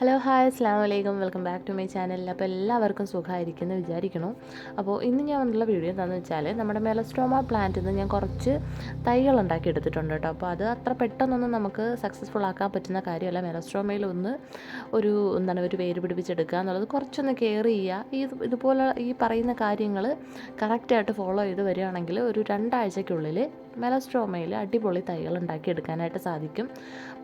Hello hi അസ്സാം വലൈക്കും welcome back to my channel അപ്പോൾ എല്ലാവർക്കും സുഖമായിരിക്കുന്നു വിചാരിക്കണം അപ്പോൾ ഇന്ന് ഞാൻ വന്നുള്ള വീഡിയോ എന്താണെന്ന് വെച്ചാൽ നമ്മുടെ മെലസ്ട്രോമ പ്ലാന്റിൽ നിന്ന് ഞാൻ കുറച്ച് തൈകൾ ഉണ്ടാക്കി എടുത്തിട്ടുണ്ട് കേട്ടോ. അപ്പോൾ അത് അത്ര പെട്ടെന്നൊന്നും നമുക്ക് സക്സസ്ഫുൾ ആക്കാൻ പറ്റുന്ന കാര്യമല്ല. മെലസ്ട്രോമയിൽ ഒന്ന് ഒരു എന്താണ് ഒരു വേര് പിടിപ്പിച്ചെടുക്കുക എന്നുള്ളത് കുറച്ചൊന്ന് കെയർ ചെയ്യുക. ഈ ഇതുപോലെ ഈ പറയുന്ന കാര്യങ്ങൾ കറക്റ്റായിട്ട് ഫോളോ ചെയ്ത് വരികയാണെങ്കിൽ ഒരു രണ്ടാഴ്ചയ്ക്കുള്ളിൽ മെലസ്ട്രോമയിൽ അടിപൊളി തൈകൾ ഉണ്ടാക്കിയെടുക്കാനായിട്ട് സാധിക്കും.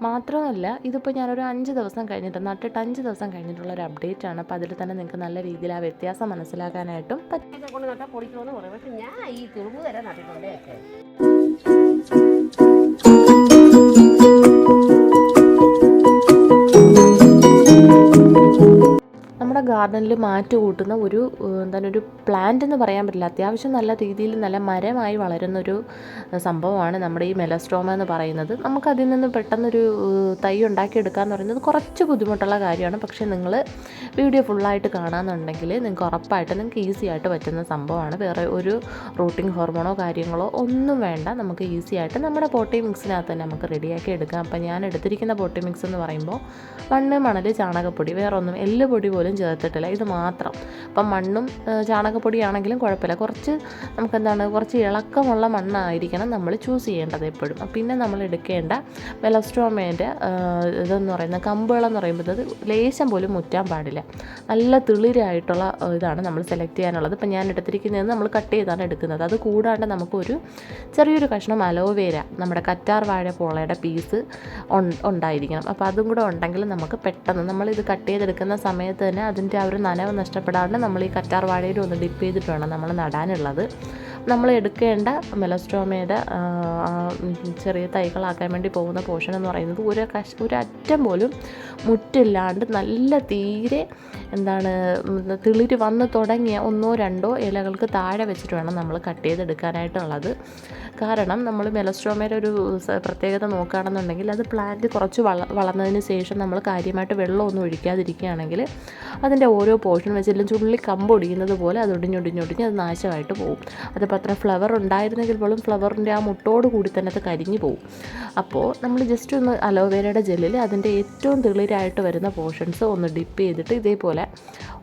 മാത്രമല്ല ഇതിപ്പോൾ ഞാനൊരു അഞ്ച് ദിവസം കഴിഞ്ഞിട്ട് നട്ടിട്ട് അഞ്ച് ദിവസം കഴിഞ്ഞിട്ടുള്ള ഒരു അപ്ഡേറ്റ് ആണ്. അപ്പോൾ അതിൽ തന്നെ നിങ്ങൾക്ക് നല്ല രീതിയിൽ ആ വ്യത്യാസം മനസ്സിലാക്കാനായിട്ടും പറ്റും. ഞാൻ ഈ തുളുമ്പ് വരെ നട്ടിട്ടുണ്ട് ഗാർഡനിൽ മാറ്റ് കൂട്ടുന്ന ഒരു എന്താണ് ഒരു പ്ലാന്റ് എന്ന് പറയാൻ പറ്റില്ല. അത്യാവശ്യം നല്ല രീതിയിൽ നല്ല മരമായി വളരുന്ന ഒരു സംഭവമാണ് നമ്മുടെ ഈ മെലസ്ട്രോമ എന്ന് പറയുന്നത്. നമുക്ക് അതിൽ നിന്ന് പെട്ടെന്നൊരു തൈ ഉണ്ടാക്കിയെടുക്കുക എന്ന് പറയുന്നത് കുറച്ച് ബുദ്ധിമുട്ടുള്ള കാര്യമാണ്. പക്ഷേ നിങ്ങൾ വീഡിയോ ഫുള്ളായിട്ട് കാണാമെന്നുണ്ടെങ്കിൽ നിങ്ങൾക്ക് ഉറപ്പായിട്ട് നിങ്ങൾക്ക് ഈസി ആയിട്ട് പറ്റുന്ന സംഭവമാണ്. വേറെ ഒരു റൂട്ടിംഗ് ഹോർമോണോ കാര്യങ്ങളോ ഒന്നും വേണ്ട. നമുക്ക് ഈസി ആയിട്ട് നമ്മുടെ പോട്ടി മിക്സിനകത്ത് തന്നെ നമുക്ക് റെഡിയാക്കി എടുക്കാം. അപ്പം ഞാൻ എടുത്തിരിക്കുന്ന പോട്ടി മിക്സ് എന്ന് പറയുമ്പോൾ മണ്ണ് മണൽ ചാണകപ്പൊടി വേറെ ഒന്നും എല്ല് പൊടി പോലും ചേർത്തിട്ടില്ല ഇത് മാത്രം. അപ്പം മണ്ണും ചാണകപ്പൊടിയാണെങ്കിലും കുഴപ്പമില്ല. കുറച്ച് നമുക്കെന്താണ് കുറച്ച് ഇളക്കമുള്ള മണ്ണായിരിക്കണം നമ്മൾ ചൂസ് ചെയ്യേണ്ടത് എപ്പോഴും. പിന്നെ നമ്മൾ എടുക്കേണ്ട മെലസ്ട്രോമേന്റെ ഇതെന്ന് പറയുന്ന കമ്പുകളെന്ന് പറയുമ്പോൾ അത് ലേശം പോലും മുറ്റാൻ പാടില്ല. നല്ല തിളിരായിട്ടുള്ള ഇതാണ് നമ്മൾ സെലക്ട് ചെയ്യാനുള്ളത്. ഇപ്പം ഞാൻ എടുത്തിരിക്കുന്നത് നമ്മൾ കട്ട് ചെയ്താണ് എടുക്കുന്നത്. അത് കൂടാണ്ട് നമുക്കൊരു ചെറിയൊരു കഷ്ണം അലോവേര നമ്മുടെ കറ്റാർ വാഴ പോളയുടെ പീസ് ഉണ്ടായിരിക്കണം. അപ്പോൾ അതും കൂടെ ഉണ്ടെങ്കിൽ നമുക്ക് പെട്ടെന്ന് നമ്മൾ ഇത് കട്ട് ചെയ്തെടുക്കുന്ന സമയത്ത് തന്നെ അതിന്റെ ആ ഒരു നനവ് നഷ്ടപ്പെടാണ്ട് നമ്മൾ ഈ കറ്റാർ ഡിപ്പ് ചെയ്തിട്ട് വേണം നമ്മൾ നടാനുള്ളത്. നമ്മൾ എടുക്കേണ്ട മെലസ്ട്രോമയുടെ ചെറിയ തൈകളാക്കാൻ വേണ്ടി പോകുന്ന പോർഷൻ എന്ന് പറയുന്നത് ഒരു കഷ് ഒരറ്റം പോലും മുറ്റില്ലാണ്ട് നല്ല തീരെ എന്താണ് തിളിര് വന്ന് തുടങ്ങിയ ഒന്നോ രണ്ടോ ഇലകൾക്ക് താഴെ വെച്ചിട്ട് വേണം നമ്മൾ കട്ട് ചെയ്തെടുക്കാനായിട്ടുള്ളത്. കാരണം നമ്മൾ മെലസ്ട്രോമയുടെ ഒരു പ്രത്യേകത നോക്കുകയാണെന്നുണ്ടെങ്കിൽ അത് പ്ലാന്റ് കുറച്ച് വള വളർന്നതിന് ശേഷം നമ്മൾ കാര്യമായിട്ട് വെള്ളമൊന്നും ഒഴിക്കാതിരിക്കുകയാണെങ്കിൽ അതിന്റെ ഓരോ പോർഷൻ വെച്ചെല്ലാം ചുള്ളി കമ്പൊടിക്കുന്നത് പോലെ അത് ഒടിഞ്ഞൊടിഞ്ഞൊടിഞ്ഞ് അത് നാശമായിട്ട് പോകും. അതിപ്പോൾ അത്ര ഫ്ലവർ ഉണ്ടായിരുന്നെങ്കിൽ പോലും ഫ്ലവറിന്റെ ആ മുട്ടോട് കൂടി തന്നെ അത് കരിഞ്ഞു പോകും അപ്പോൾ നമ്മൾ ജസ്റ്റ് ഒന്ന് അലോവേരയുടെ ജെല്ലിൽ അതിന്റെ ഏറ്റവും തെളിരായിട്ട് വരുന്ന പോർഷൻസ് ഒന്ന് ഡിപ്പ് ചെയ്തിട്ട് ഇതേപോലെ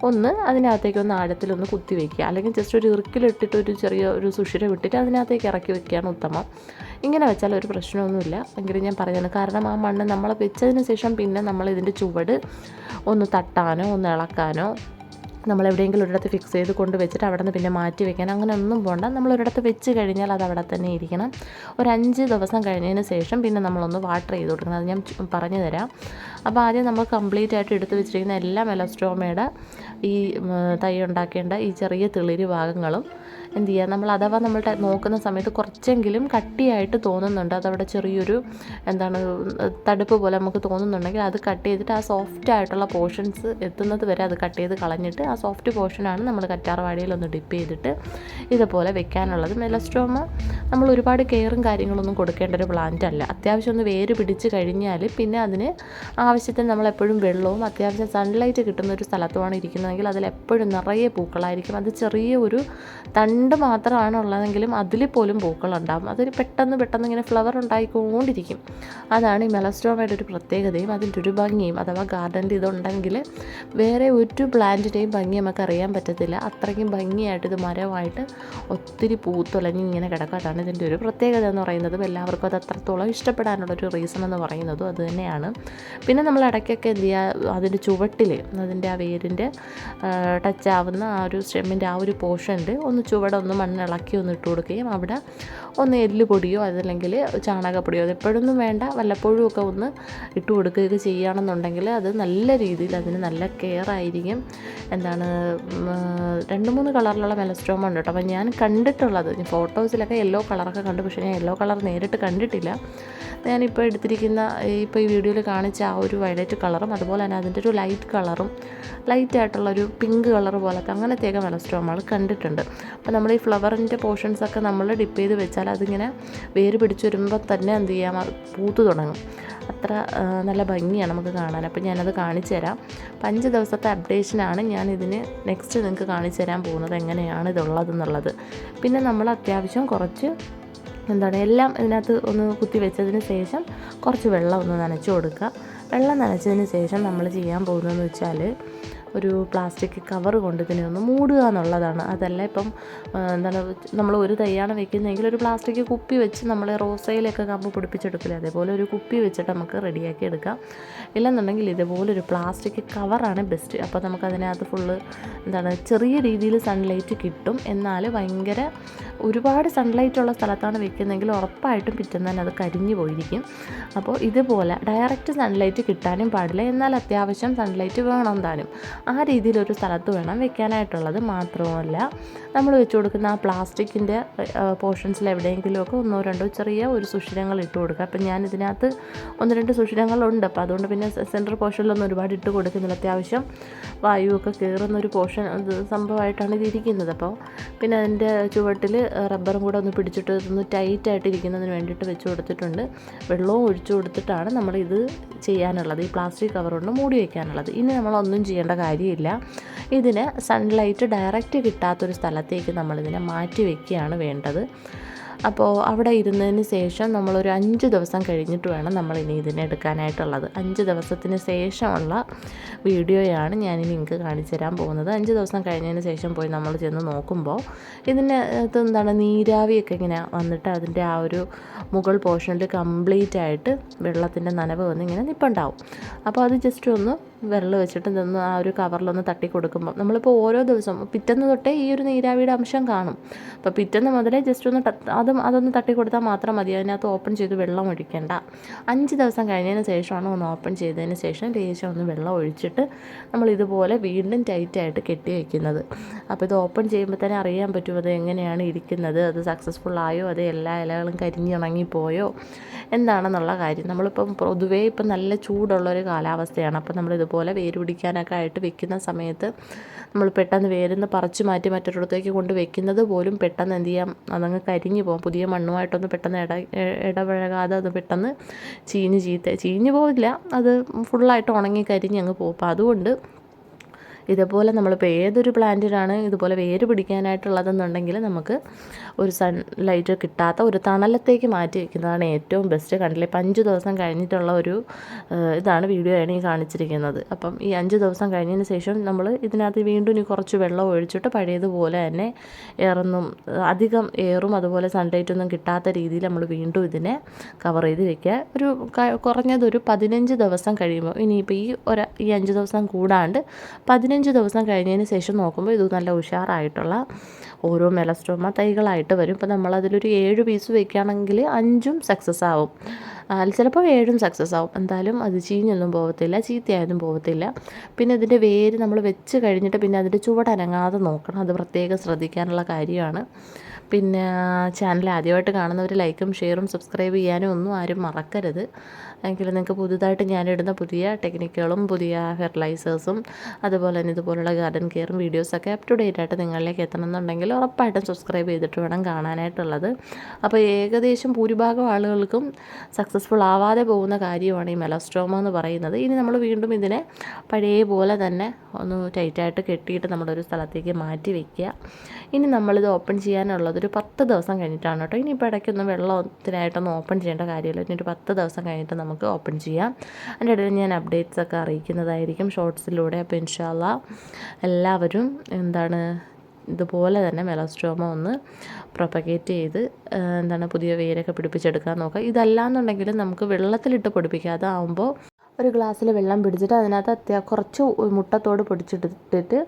ഒന്ന് അതിനകത്തേക്ക് ഒന്ന് ആഴത്തിലൊന്ന് കുത്തി വയ്ക്കുക അല്ലെങ്കിൽ ജസ്റ്റ് ഒരു ഇറുക്കിലിട്ടിട്ട് ഒരു ചെറിയ ഒരു സുഷിര വിട്ടിട്ട് അതിനകത്തേക്ക് ഇറക്കി വെക്കുകയാണ് ഉത്തമം. ഇങ്ങനെ വെച്ചാൽ ഒരു പ്രശ്നമൊന്നുമില്ല. എങ്കിലും ഞാൻ പറയുന്നത് കാരണം ആ മണ്ണ് നമ്മൾ വെച്ചതിന് ശേഷം പിന്നെ നമ്മൾ ഇതിന്റെ ചുവട് ഒന്ന് തട്ടാനോ ഒന്ന് ഇളക്കാനോ നമ്മൾ എവിടെയെങ്കിലും ഒരിടത്ത് ഫിക്സ് ചെയ്ത് കൊണ്ട് വെച്ചിട്ട് അവിടെ നിന്ന് പിന്നെ മാറ്റി വെക്കാൻ. അങ്ങനെ ഒന്നും പോകണ്ട നമ്മൾ ഒരിടത്ത് വെച്ച് കഴിഞ്ഞാൽ അത് അവിടെ തന്നെ ഇരിക്കണം. ഒരു അഞ്ച് ദിവസം കഴിഞ്ഞതിന് ശേഷം പിന്നെ നമ്മളൊന്ന് വാട്ടർ ചെയ്ത് കൊടുക്കണം. അത് ഞാൻ പറഞ്ഞു തരാം അപ്പോൾ ആദ്യം നമ്മൾ കംപ്ലീറ്റ് ആയിട്ട് എടുത്ത് വെച്ചിരിക്കുന്ന എല്ലാ മെലസ്ട്രോമയുടെ ഈ തൈ ഉണ്ടാക്കേണ്ട ഈ ചെറിയ തെളിരി ഭാഗങ്ങളും എന്ത് ചെയ്യുക നമ്മൾ അഥവാ നമ്മൾ നോക്കുന്ന സമയത്ത് കുറച്ചെങ്കിലും കട്ടിയായിട്ട് തോന്നുന്നുണ്ട്. അതവിടെ ചെറിയൊരു എന്താണ് തടുപ്പ് പോലെ നമുക്ക് തോന്നുന്നുണ്ടെങ്കിൽ അത് കട്ട് ചെയ്തിട്ട് ആ സോഫ്റ്റ് ആയിട്ടുള്ള പോർഷൻസ് എത്തുന്നത് വരെ അത് കട്ട് ചെയ്ത് കളഞ്ഞിട്ട് ആ സോഫ്റ്റ് പോർഷനാണ് നമ്മൾ കറ്റാർവാടിയിൽ ഒന്ന് ഡിപ്പ് ചെയ്തിട്ട് ഇതുപോലെ വെക്കാനുള്ളത്. മെലസ്ട്രോമ നമ്മൾ ഒരുപാട് കെയറും കാര്യങ്ങളൊന്നും കൊടുക്കേണ്ട ഒരു പ്ലാന്റ് അല്ല. അത്യാവശ്യം ഒന്ന് വേര് പിടിച്ച് കഴിഞ്ഞാൽ പിന്നെ അതിന് ആവശ്യത്തിന് നമ്മൾ എപ്പോഴും വെള്ളവും അത്യാവശ്യം സൺലൈറ്റ് കിട്ടുന്ന ഒരു സ്ഥലത്തുമാണ് ഇരിക്കുന്നതെങ്കിൽ അതിൽ എപ്പോഴും നിറയെ പൂക്കളായിരിക്കും. അത് ചെറിയ ഒരു തണ്ട് മാത്രമാണ് ഉള്ളതെങ്കിലും അതിൽ പോലും പൂക്കളുണ്ടാകും അതൊരു പെട്ടെന്ന് പെട്ടെന്ന് ഇങ്ങനെ ഫ്ലവർ ഉണ്ടായിക്കൊണ്ടിരിക്കും. അതാണ് ഈ മെലസ്ട്രോമയുടെ ഒരു പ്രത്യേകതയും അതിന്റെ ഒരു ഭംഗിയും. അഥവാ ഗാർഡനിൽ ഇതുണ്ടെങ്കിൽ വേറെ ഒരു പ്ലാന്റിന്റെയും ഭംഗി നമുക്ക് അറിയാൻ പറ്റത്തില്ല. അത്രയ്ക്കും ഭംഗിയായിട്ട് ഇത് മരമായിട്ട് ഒത്തിരി പൂത്തുലഞ്ഞ് ഇങ്ങനെ കിടക്കും. അതാണ് ഇതിന്റെ ഒരു പ്രത്യേകത എന്ന് പറയുന്നതും എല്ലാവർക്കും അത് അത്രത്തോളം ഇഷ്ടപ്പെടാനുള്ള ഒരു റീസൺ എന്ന് പറയുന്നതും അത് തന്നെയാണ്. പിന്നെ നമ്മൾ ഇടയ്ക്കൊക്കെ എന്ത് ചെയ്യുക അതിന്റെ ചുവട്ടിൽ അതിന്റെ ആ വേരിന്റെ ടച്ച് ആവുന്ന ആ ഒരു സ്റ്റെമ്മിന്റെ ആ ഒരു പോർഷനിൽ ഒന്ന് ചുവടൊന്ന് മണ്ണിളക്കി ഒന്ന് ഇട്ട് കൊടുക്കുകയും അവിടെ ഒന്ന് എല്ലുപൊടിയോ അതല്ലെങ്കിൽ ചാണകപ്പൊടിയോ അത് എപ്പോഴൊന്നും വേണ്ട. വല്ലപ്പോഴും ഒക്കെ ഒന്ന് ഇട്ട് കൊടുക്കുകയൊക്കെ ചെയ്യുകയാണെന്നുണ്ടെങ്കിൽ അത് നല്ല രീതിയിൽ അതിന് നല്ല കെയർ ആയിരിക്കും. എന്താണ് രണ്ട് മൂന്ന് കളറിലുള്ള മെലസ്ട്രോമ ഉണ്ട് കേട്ടോ. അപ്പോൾ ഞാൻ കണ്ടിട്ടുള്ളത് ഫോട്ടോസിലൊക്കെ യെല്ലോ കളറൊക്കെ കണ്ടു. പക്ഷേ ഞാൻ യെല്ലോ കളർ നേരിട്ട് കണ്ടിട്ടില്ല. ഞാനിപ്പോൾ എടുത്തിരിക്കുന്ന ഇപ്പോൾ ഈ വീഡിയോയിൽ കാണിച്ച ആ ഒരു വയലറ്റ് കളറും അതുപോലെ തന്നെ അതിന്റെ ഒരു ലൈറ്റ് കളറും ലൈറ്റ് ആയിട്ടുള്ള ഒരു പിങ്ക് കളർ പോലത്തെ അങ്ങനത്തെയൊക്കെ നമ്മൾ കണ്ടിട്ടുണ്ട്. അപ്പോൾ നമ്മൾ ഈ ഫ്ലവറിന്റെ പോർഷൻസൊക്കെ നമ്മൾ ഡിപ്പ് ചെയ്ത് വെച്ചാൽ അതിങ്ങനെ വേര് പിടിച്ച് വരുമ്പോൾ തന്നെ എന്ത് ചെയ്യാം? പൂത്ത് തുടങ്ങും. അത്ര നല്ല ഭംഗിയാണ് നമുക്ക് കാണാൻ. അപ്പോൾ ഞാനത് കാണിച്ചു തരാം. അപ്പം അഞ്ച് ദിവസത്തെ അപ്ഡേഷനാണ് ഞാൻ ഇതിന് നെക്സ്റ്റ് നിങ്ങൾക്ക് കാണിച്ചു തരാൻ പോകുന്നത് എങ്ങനെയാണ് ഇതുള്ളതെന്നുള്ളത്. പിന്നെ നമ്മൾ അത്യാവശ്യം കുറച്ച് എന്താണ് എല്ലാം ഇതിനകത്ത് ഒന്ന് കുത്തി വെച്ചതിന് ശേഷം കുറച്ച് വെള്ളം ഒന്ന് നനച്ച് കൊടുക്കുക. വെള്ളം നനച്ചതിന് ശേഷം നമ്മൾ ചെയ്യാൻ പോകുന്നതെന്ന് വെച്ചാൽ ഒരു പ്ലാസ്റ്റിക് കവർ കൊണ്ട് ഇതിനെ ഒന്ന് മൂടുക എന്നുള്ളതാണ്. അതല്ല ഇപ്പം എന്താണ് നമ്മൾ ഒരു തൈയാണ് വെക്കുന്നതെങ്കിൽ ഒരു പ്ലാസ്റ്റിക് കുപ്പി വെച്ച് നമ്മൾ റോസയിലൊക്കെ കമ്പ് പിടിപ്പിച്ചെടുക്കില്ല അതേപോലെ ഒരു കുപ്പി വെച്ചിട്ട് നമുക്ക് റെഡിയാക്കി എടുക്കാം. ഇല്ലെന്നുണ്ടെങ്കിൽ ഇതേപോലെ ഒരു പ്ലാസ്റ്റിക് കവറാണ് ബെസ്റ്റ്. അപ്പോൾ നമുക്കതിനകത്ത് ഫുള്ള് എന്താണ് ചെറിയ രീതിയിൽ സൺലൈറ്റ് കിട്ടും. എന്നാൽ ഭയങ്കര ഒരുപാട് സൺലൈറ്റ് ഉള്ള സ്ഥലത്താണ് വെക്കുന്നതെങ്കിൽ ഉറപ്പായിട്ടും പിറ്റേന്ന് തന്നെ അത് കരിഞ്ഞു പോയിരിക്കും. അപ്പോൾ ഇതുപോലെ ഡയറക്റ്റ് സൺലൈറ്റ് കിട്ടാനും പാടില്ല. എന്നാൽ അത്യാവശ്യം സൺലൈറ്റ് വേണം താനും. ആ രീതിയിലൊരു സ്ഥലത്ത് വേണം വെക്കാനായിട്ടുള്ളത് മാത്രമല്ല നമ്മൾ വെച്ച് കൊടുക്കുന്ന ആ പ്ലാസ്റ്റിക്കിന്റെ പോർഷൻസിൽ എവിടെയെങ്കിലുമൊക്കെ ഒന്നോ രണ്ടോ ചെറിയ ഒരു സുഷിരങ്ങൾ ഇട്ട് കൊടുക്കുക. അപ്പം ഞാൻ ഇതിനകത്ത് ഒന്ന് രണ്ട് സുഷിരങ്ങളുണ്ട്. അപ്പോൾ അതുകൊണ്ട് പിന്നെ സെൻട്രൽ പോർഷനിലൊന്നും ഒരുപാട് ഇട്ട് കൊടുക്കുന്നില്ല. അത്യാവശ്യം വായുവൊക്കെ കയറുന്ന ഒരു പോർഷൻ സംഭവമായിട്ടാണ് ഇത് ഇരിക്കുന്നത് അപ്പോൾ പിന്നെ അതിന്റെ ചുവട്ടിൽ റബ്ബറും കൂടെ ഒന്ന് പിടിച്ചിട്ട് ഒന്ന് ടൈറ്റായിട്ട് ഇരിക്കുന്നതിന് വേണ്ടിയിട്ട് വെച്ച് കൊടുത്തിട്ടുണ്ട്. വെള്ളവും ഒഴിച്ചു കൊടുത്തിട്ടാണ് നമ്മൾ ഇത് ചെയ്യാനുള്ളത്. ഈ പ്ലാസ്റ്റിക് കവർ കൊണ്ട് മൂടി വയ്ക്കാനുള്ളത് ഇനി നമ്മളൊന്നും ചെയ്യേണ്ട കാര്യമില്ല. ഇതിന് സൺലൈറ്റ് ഡയറക്റ്റ് കിട്ടാത്തൊരു സ്ഥലത്തേക്ക് നമ്മളിതിനെ മാറ്റി വയ്ക്കുകയാണ് വേണ്ടത്. അപ്പോൾ അവിടെ ഇരുന്നതിന് ശേഷം നമ്മളൊരു അഞ്ച് ദിവസം കഴിഞ്ഞിട്ട് വേണം നമ്മൾ ഇനി ഇതിനെ എടുക്കാനായിട്ടുള്ളത്. അഞ്ച് ദിവസത്തിന് ശേഷമുള്ള വീഡിയോയാണ് ഞാനിനി നിങ്ങൾക്ക് കാണിച്ചു തരാൻ പോകുന്നത്. അഞ്ച് ദിവസം കഴിഞ്ഞതിന് ശേഷം പോയി നമ്മൾ ചെന്ന് നോക്കുമ്പോൾ ഇതിന് എന്താണ് നീരാവിയൊക്കെ ഇങ്ങനെ വന്നിട്ട് അതിന്റെ ആ ഒരു മുകൾ പോർഷനിൽ കംപ്ലീറ്റ് ആയിട്ട് വെള്ളത്തിന്റെ നനവ് വന്ന് ഇങ്ങനെ നിപ്പുണ്ടാവും. അപ്പോൾ അത് ജസ്റ്റ് ഒന്ന് വെള്ളം വെച്ചിട്ട് നിന്ന് ആ ഒരു കവറിലൊന്ന് തട്ടി കൊടുക്കുമ്പോൾ നമ്മളിപ്പോൾ ഓരോ ദിവസം പിറ്റേന്ന് തൊട്ടേ ഈ ഒരു നീരാവിയുടെ അംശം കാണും. അപ്പോൾ പിറ്റേന്ന് മുതലേ ജസ്റ്റ് ഒന്ന് അതും അതൊന്ന് തട്ടി കൊടുത്താൽ മാത്രം മതി. അതിനകത്ത് ഓപ്പൺ ചെയ്ത് വെള്ളം ഒഴിക്കേണ്ട. അഞ്ച് ദിവസം കഴിഞ്ഞതിന് ശേഷമാണ് ഒന്ന് ഓപ്പൺ ചെയ്തതിന് ശേഷം ലേശം ഒന്ന് വെള്ളം ഒഴിച്ചിട്ട് നമ്മൾ ഇതുപോലെ വീണ്ടും ടൈറ്റായിട്ട് കെട്ടി വയ്ക്കുന്നത് അപ്പോൾ ഇത് ഓപ്പൺ ചെയ്യുമ്പോൾ തന്നെ അറിയാൻ പറ്റും അത് എങ്ങനെയാണ് ഇരിക്കുന്നത്. അത് സക്സസ്ഫുൾ ആയോ? അത് എല്ലാ ഇലകളും കരിഞ്ഞിണങ്ങിപ്പോയോ എന്താണെന്നുള്ള കാര്യം. നമ്മളിപ്പം പൊതുവേ ഇപ്പം നല്ല ചൂടുള്ളൊരു കാലാവസ്ഥയാണ്. അപ്പം നമ്മൾ ഇതുപോലെ വേര് പിടിക്കാനൊക്കെ ആയിട്ട് വെക്കുന്ന സമയത്ത് നമ്മൾ പെട്ടെന്ന് വേരുന്ന് പറിച്ചു മാറ്റി മറ്റൊരിടത്തേക്ക് കൊണ്ട് വെക്കുന്നത് പോലും പെട്ടെന്ന് എന്ത് ചെയ്യാം? അതങ്ങ് കരിഞ്ഞു പോകും. പുതിയ മണ്ണുമായിട്ടൊന്ന് പെട്ടെന്ന് ഇട ഇടപഴകാതെ അത് പെട്ടെന്ന് ചീഞ്ഞ് ചീത്ത ചീഞ്ഞ് പോവില്ല. അത് ഫുള്ളായിട്ട് ഉണങ്ങി കരിഞ്ഞ് അങ്ങ് പോകും. അപ്പം അതുകൊണ്ട് ഇതേപോലെ നമ്മളിപ്പോൾ ഏതൊരു പ്ലാന്റിനാണ് ഇതുപോലെ വേര് പിടിക്കാനായിട്ടുള്ളതെന്നുണ്ടെങ്കിൽ നമുക്ക് ഒരു സൺ ലൈറ്റ് കിട്ടാത്ത ഒരു തണലത്തേക്ക് മാറ്റി വയ്ക്കുന്നതാണ് ഏറ്റവും ബെസ്റ്റ് കണ്ടില്ലേ? ഇപ്പം അഞ്ച് ദിവസം കഴിഞ്ഞിട്ടുള്ള ഒരു ഇതാണ് വീഡിയോയാണ് ഈ കാണിച്ചിരിക്കുന്നത്. അപ്പം ഈ അഞ്ച് ദിവസം കഴിഞ്ഞതിന് ശേഷം നമ്മൾ ഇതിനകത്ത് വീണ്ടും ഇനി കുറച്ച് വെള്ളം ഒഴിച്ചിട്ട് പഴയതുപോലെ തന്നെ എയറൊന്നും അധികം ഏറും അതുപോലെ സൺലൈറ്റ് ഒന്നും കിട്ടാത്ത രീതിയിൽ നമ്മൾ വീണ്ടും ഇതിനെ കവർ ചെയ്ത് വെക്കുക. ഒരു കുറഞ്ഞതൊരു കുറഞ്ഞത് പതിനഞ്ച് ദിവസം കഴിയുമ്പോൾ ഇനിയിപ്പോൾ ഈ ഒരു ഈ അഞ്ച് ദിവസം കൂടാണ്ട് പതിനഞ്ച് ദിവസം കഴിഞ്ഞതിന് ശേഷം നോക്കുമ്പോൾ ഇത് നല്ല ഉഷാറായിട്ടുള്ള ഓരോ മെലസ്റ്റോമ തൈകളായിട്ട് വരും. ഇപ്പോൾ നമ്മളതിലൊരു ഏഴ് പീസ് വയ്ക്കുകയാണെങ്കിൽ അഞ്ചും സക്സസ് ആവും. ചിലപ്പോൾ ഏഴും സക്സസ് ആവും. എന്തായാലും അത് ചീഞ്ഞൊന്നും പോകത്തില്ല ചീത്തയായൊന്നും പോകത്തില്ല പിന്നെ ഇതിന്റെ വേര് നമ്മൾ വെച്ച് കഴിഞ്ഞിട്ട് പിന്നെ അതിന്റെ ചുവടനങ്ങാതെ നോക്കണം. അത് പ്രത്യേകം ശ്രദ്ധിക്കാനുള്ള കാര്യമാണ്. പിന്നെ ചാനൽ ആദ്യമായിട്ട് കാണുന്നവർ ലൈക്കും ഷെയറും സബ്സ്ക്രൈബ് ചെയ്യാനും ഒന്നും ആരും മറക്കരുത്. എങ്കിൽ നിങ്ങൾക്ക് പുതുതായിട്ട് ഞാനിടുന്ന പുതിയ ടെക്നിക്കുകളും പുതിയ ഫെർട്ടിലൈസേഴ്സും അതുപോലെ തന്നെ ഇതുപോലുള്ള ഗാർഡൻ കെയറും വീഡിയോസൊക്കെ അപ് ടു ഡേറ്റ് ആയിട്ട് നിങ്ങളിലേക്ക് എത്തണമെന്നുണ്ടെങ്കിൽ ഉറപ്പായിട്ടും സബ്സ്ക്രൈബ് ചെയ്തിട്ട് വേണം കാണാനായിട്ടുള്ളത്. അപ്പോൾ ഏകദേശം ഭൂരിഭാഗം ആളുകൾക്കും സക്സസ്ഫുൾ ആവാതെ പോകുന്ന കാര്യമാണ് ഈ മെലസ്ട്രോമ എന്ന് പറയുന്നത്. ഇനി നമ്മൾ വീണ്ടും ഇതിനെ പഴയ പോലെ തന്നെ ഒന്ന് ടൈറ്റായിട്ട് കെട്ടിയിട്ട് നമ്മളൊരു സ്ഥലത്തേക്ക് മാറ്റി വയ്ക്കുക ഇനി നമ്മളിത് ഓപ്പൺ ചെയ്യാനുള്ളത് ഒരു പത്ത് ദിവസം കഴിഞ്ഞിട്ടാണ് കേട്ടോ. ഇനിയിപ്പോൾ ഇടയ്ക്കൊന്നും വെള്ളത്തിനായിട്ടൊന്നും ഓപ്പൺ ചെയ്യേണ്ട കാര്യമില്ല. ഇനി ഒരു പത്ത് ദിവസം കഴിഞ്ഞിട്ട് നമുക്ക് ഓപ്പൺ ചെയ്യാം. അതിന്റെ ഇടയിൽ ഞാൻ അപ്ഡേറ്റ്സ് ഒക്കെ അറിയിക്കുന്നതായിരിക്കും ഷോർട്സിലൂടെ അപ്പോൾ ഇൻഷാല്ല എല്ലാവരും എന്താണ് ഇതുപോലെ തന്നെ മെലോസ്ട്രോമ ഒന്ന് പ്രൊപ്പഗേറ്റ് ചെയ്ത് എന്താണ് പുതിയ വേരൊക്കെ പിടിപ്പിച്ചെടുക്കാൻ നോക്കുക. ഇതല്ലാന്നുണ്ടെങ്കിൽ നമുക്ക് വെള്ളത്തിലിട്ട് പൊടിപ്പിക്കുക അതാവുമ്പോൾ ഒരു ഗ്ലാസ്സിൽ വെള്ളം പിടിച്ചിട്ട് അതിനകത്ത് അത്യാ കുറച്ച് മുട്ടത്തോട് പൊടിച്ചിട്ടിട്ട്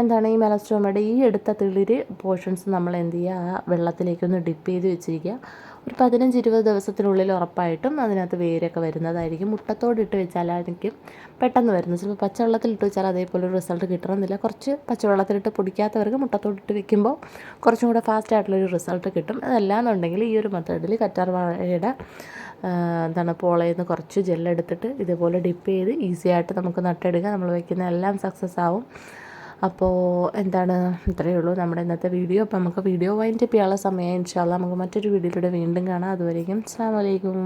എന്താണ് ഈ മെലസ്ട്രോമയുടെ ഈ എടുത്ത തിളിര് പോർഷൻസ് നമ്മൾ എന്ത് ചെയ്യുക ആ വെള്ളത്തിലേക്കൊന്ന് ഡിപ്പ് ചെയ്ത് വെച്ചിരിക്കുക. ഒരു പതിനഞ്ച് ഇരുപത് ദിവസത്തിനുള്ളിൽ ഉറപ്പായിട്ടും അതിനകത്ത് വേരൊക്കെ വരുന്നതായിരിക്കും. മുട്ടത്തോടിട്ട് വെച്ചാലായിരിക്കും പെട്ടെന്ന് വരുന്നത്. ചിലപ്പോൾ പച്ചവെള്ളത്തിലിട്ട് വെച്ചാൽ അതേപോലെ ഒരു റിസൾട്ട് കിട്ടണമെന്നില്ല. കുറച്ച് പച്ചവെള്ളത്തിലിട്ട് പൊടിക്കാത്തവർക്ക് മുട്ടത്തോട് ഇട്ട് വെക്കുമ്പോൾ കുറച്ചും കൂടെ ഫാസ്റ്റ് ആയിട്ടുള്ളൊരു റിസൾട്ട് കിട്ടും. അതല്ലാന്നുണ്ടെങ്കിൽ ഈ ഒരു മെത്തേഡിൽ കറ്റാർ വാഴയുടെ എന്താണ് നിന്ന് കുറച്ച് ജെല്ലെടുത്തിട്ട് ഇതുപോലെ ഡിപ്പ് ചെയ്ത് ഈസി ആയിട്ട് നമുക്ക് നട്ടെടുക്കാം. നമ്മൾ വയ്ക്കുന്ന എല്ലാം സക്സസ് ആവും. അപ്പോൾ എന്താണ്? ഇത്രയേ ഉള്ളൂ നമ്മുടെ ഇന്നത്തെ വീഡിയോ. അപ്പോൾ നമുക്ക് വീഡിയോ വൈൻഡപ്പ് ചെയ്യാനുള്ള സമയം. ഇൻഷാല്ല നമുക്ക് മറ്റൊരു വീഡിയോയിലൂടെ വീണ്ടും കാണാം. അതുവരേക്കും അസ്സാം വലൈക്കും